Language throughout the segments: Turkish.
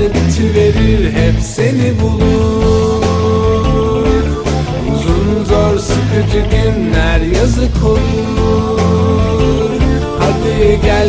dertler bitiverir Hep seni bulur. Uzun zor sıkıcı günler yazık olur. Hadi gel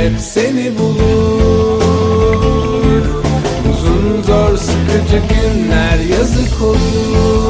hep seni bulur. Uzun zor sıkıcı günler yazık olur